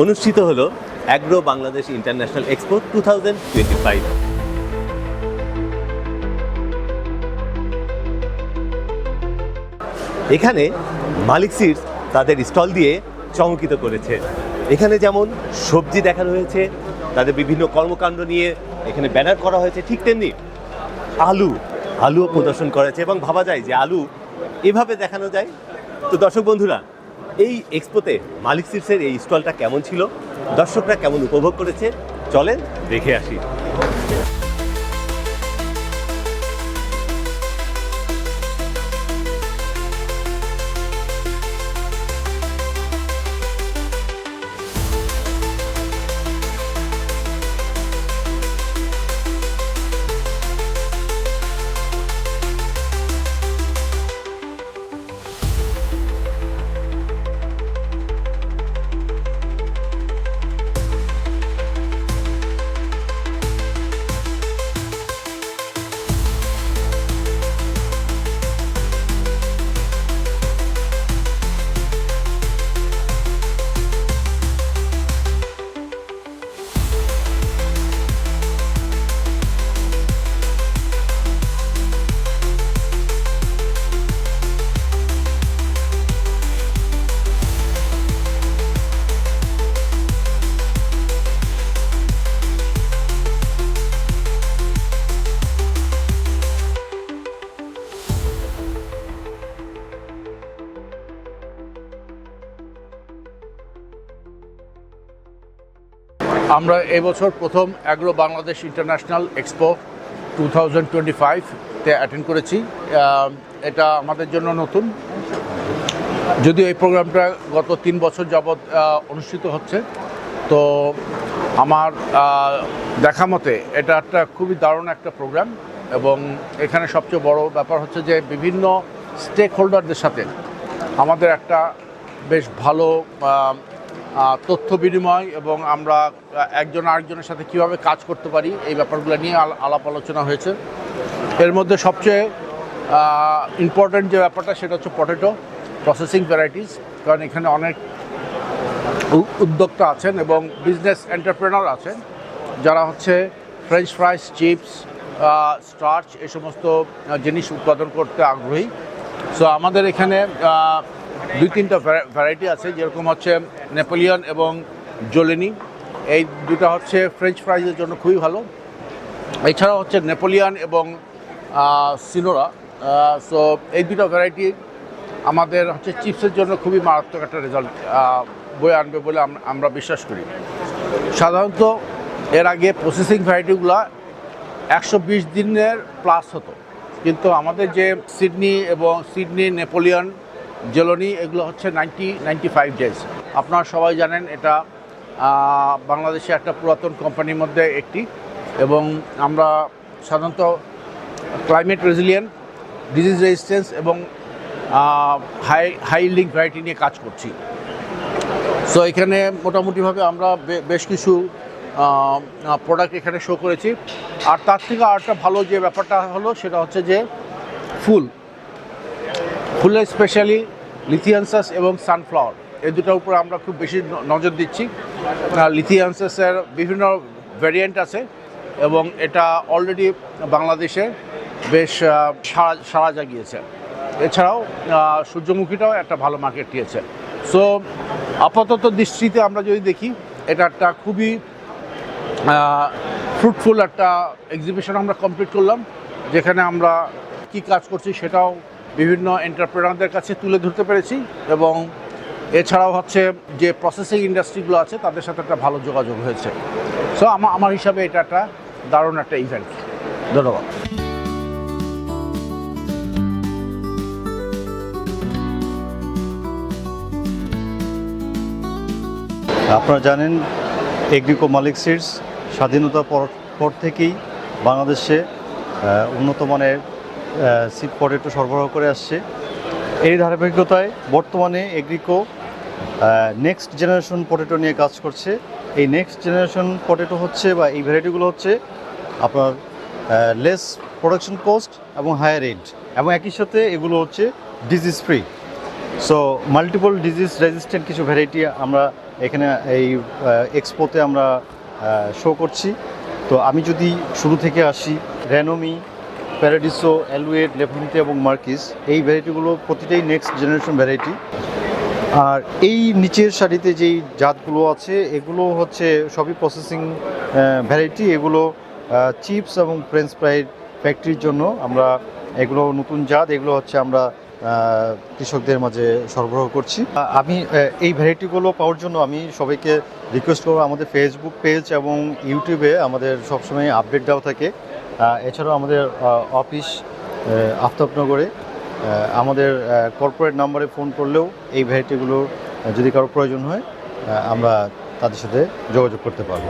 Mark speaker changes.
Speaker 1: অনুষ্ঠিত হলো agro Bangladesh international expo two thousand five. এখানে মালিক সিডস তাদের স্টল দিয়ে চমকিত করেছে। এখানে যেমন সবজি দেখানো হয়েছে, তাদের বিভিন্ন কর্মকাণ্ড নিয়ে এখানে ব্যানার করা হয়েছে, ঠিক তেমনি আলু, আলুও প্রদর্শন করেছে এবং ভাবা যায় যে আলু এভাবে দেখানো যায়। তো দর্শক বন্ধুরা এই এক্সপোতে মালিক সিডসের এই স্টলটা কেমন ছিল? দর্শকরা কেমন উপভোগ করেছে? চলেন দেখে আসি।
Speaker 2: আমরা এবছর প্রথম agro Bangladesh international expo two thousand twenty ফাইভতে attend করেছি এটা আমাদের জন্য নতুন। যদিও এই প্রোগ্রামটা গত তিন বছর যাবৎ অনুষ্ঠিত হচ্ছে। তো আমার দেখা মতে এটা একটা খুবই দারুণ একটা প্রোগ্রাম এবং এখানে সবচেয়ে বড় ব্যাপার হচ্ছে যে বিভিন্ন স্টেক হোল্ডারদের সাথে আমাদের একটা বেশ ভালো তথ্য বিনিময় এবং আমরা একজন আরেকজনের সাথে কীভাবে কাজ করতে পারি, এই ব্যাপারগুলো নিয়ে আল- আলাপ আলোচনা হয়েছে। এর মধ্যে সবচেয়ে ইম্পর্ট্যান্ট যে ব্যাপারটা, সেটা হচ্ছে পটেটো প্রসেসিং ভ্যারাইটিস কারণ এখানে অনেক উদ্যোক্তা আছেন এবং বিজনেস এন্টারপ্রেনার আছেন, যারা হচ্ছে ফ্রেঞ্চ ফ্রাইস চিপস স্টার্চ এ সমস্ত জিনিস উৎপাদন করতে আগ্রহী। সো আমাদের এখানে দুই তিনটা ভ্যারাইটি আছে, যেরকম হচ্ছে নেপোলিয়ন এবং জোলেনি এই দুটো হচ্ছে ফ্রেঞ্চ ফ্রাইজের জন্য খুবই ভালো। এছাড়াও হচ্ছে নেপোলিয়ান এবং সিনোরা সো এই দুটো ভ্যারাইটি আমাদের হচ্ছে চিপসের জন্য খুবই মারাত্মক একটা রেজাল্ট বয়ে আনবে বলে আমরা বিশ্বাস করি। সাধারণত এর আগে প্রসেসিং ভ্যারাইটিগুলো একশো বিশ দিনের প্লাস হতো। কিন্তু আমাদের যে সিডনি এবং সিডনি নেপোলিয়ন জেলোনি, এগুলো হচ্ছে নাইনটি নাইনটি ফাইভ ডেজ। আপনারা সবাই জানেন এটা বাংলাদেশে একটা পুরাতন কোম্পানির মধ্যে একটি এবং আমরা সাধারণত ক্লাইমেট রেজিলিয়েন্ট ডিজিজ রেজিস্ট্যান্স এবং হাই হাই লিঙ্ক ভ্যারাইটি নিয়ে কাজ করছি। সো এখানে মোটামুটিভাবে আমরা বেশ কিছু প্রোডাক্ট এখানে শো করেছি। আর তার থেকে আরেকটা ভালো যে ব্যাপারটা হলো, সেটা হচ্ছে যে ফুল। ফুলের স্পেশালি লিথিয়ানসাস এবং সানফ্লাওয়ার। এই দুটোর উপর আমরা খুব বেশি নজর দিচ্ছি। লিথিয়ানসাসের বিভিন্ন ভ্যারিয়েন্ট আছে এবং এটা অলরেডি বাংলাদেশে বেশ সাড়া সাড়া জাগিয়েছে। এছাড়াও সূর্যমুখীটাও একটা ভালো মার্কেট দিয়েছে। সো আপাতত দৃষ্টিতে আমরা যদি দেখি, এটা একটা খুবই ফ্রুটফুল একটা এক্সিবিশন আমরা কমপ্লিট করলাম, যেখানে আমরা কি কাজ করছি সেটাও বিভিন্ন এন্টারপ্রেনারদের কাছে তুলে ধরতে পেরেছি এবং এছাড়াও হচ্ছে যে প্রসেসিং ইন্ডাস্ট্রিগুলো আছে, তাদের সাথে একটা ভালো যোগাযোগ হয়েছে। সো আমার আমার হিসাবে এটা একটা দারুণ একটা ইভেন্ট ধন্যবাদ।
Speaker 3: আপনারা জানেন, এগ্রিকো মালিক সিডস স্বাধীনতার পর পর থেকেই বাংলাদেশে উন্নত মানের সিড পটেটো সরবরাহ করে আসছে। এই ধারাবাহিকতায় বর্তমানে এগ্রিকো নেক্সট জেনারেশন পটেটো নিয়ে কাজ করছে। এই নেক্সট জেনারেশন পটেটো হচ্ছে বা এই ভ্যারাইটিগুলো হচ্ছে আপনার লেস প্রোডাকশন কস্ট এবং হায়ার রেট এবং একই সাথে এগুলো হচ্ছে disease free so multiple disease resistant কিছু ভ্যারাইটি আমরা এখানে এই এক্সপোতে আমরা শো করছি। তো আমি যদি শুরু থেকে আসি র্যানোমি প্যারাডিসো অ্যালুয়েট লেফান্টি এবং মার্কিস এই ভ্যারাইটিগুলো প্রতিটাই নেক্সট জেনারেশন ভ্যারাইটি আর এই নিচের সারিতে যেই জাতগুলো আছে, এগুলো হচ্ছে সবই প্রসেসিং ভ্যারাইটি এগুলো চিপস এবং ফ্রেঞ্চ ফ্রাই ফ্যাক্টরির জন্য আমরা এগুলো নতুন জাত, এগুলো হচ্ছে আমরা কৃষকদের মাঝে সরবরাহ করছি। আমি এই ভ্যারাইটিগুলো পাওয়ার জন্য আমি সবাইকে রিকোয়েস্ট করব। আমাদের ফেসবুক পেজ এবং ইউটিউবে আমাদের সবসময় আপডেট দেওয়া থাকে। এছাড়াও আমাদের অফিস আফতাবনগরে আমাদের কর্পোরেট নাম্বারে ফোন করলেও এই ভ্যারাইটিগুলোর যদি কারও প্রয়োজন হয় আমরা তাদের সাথে যোগাযোগ করতে পারব।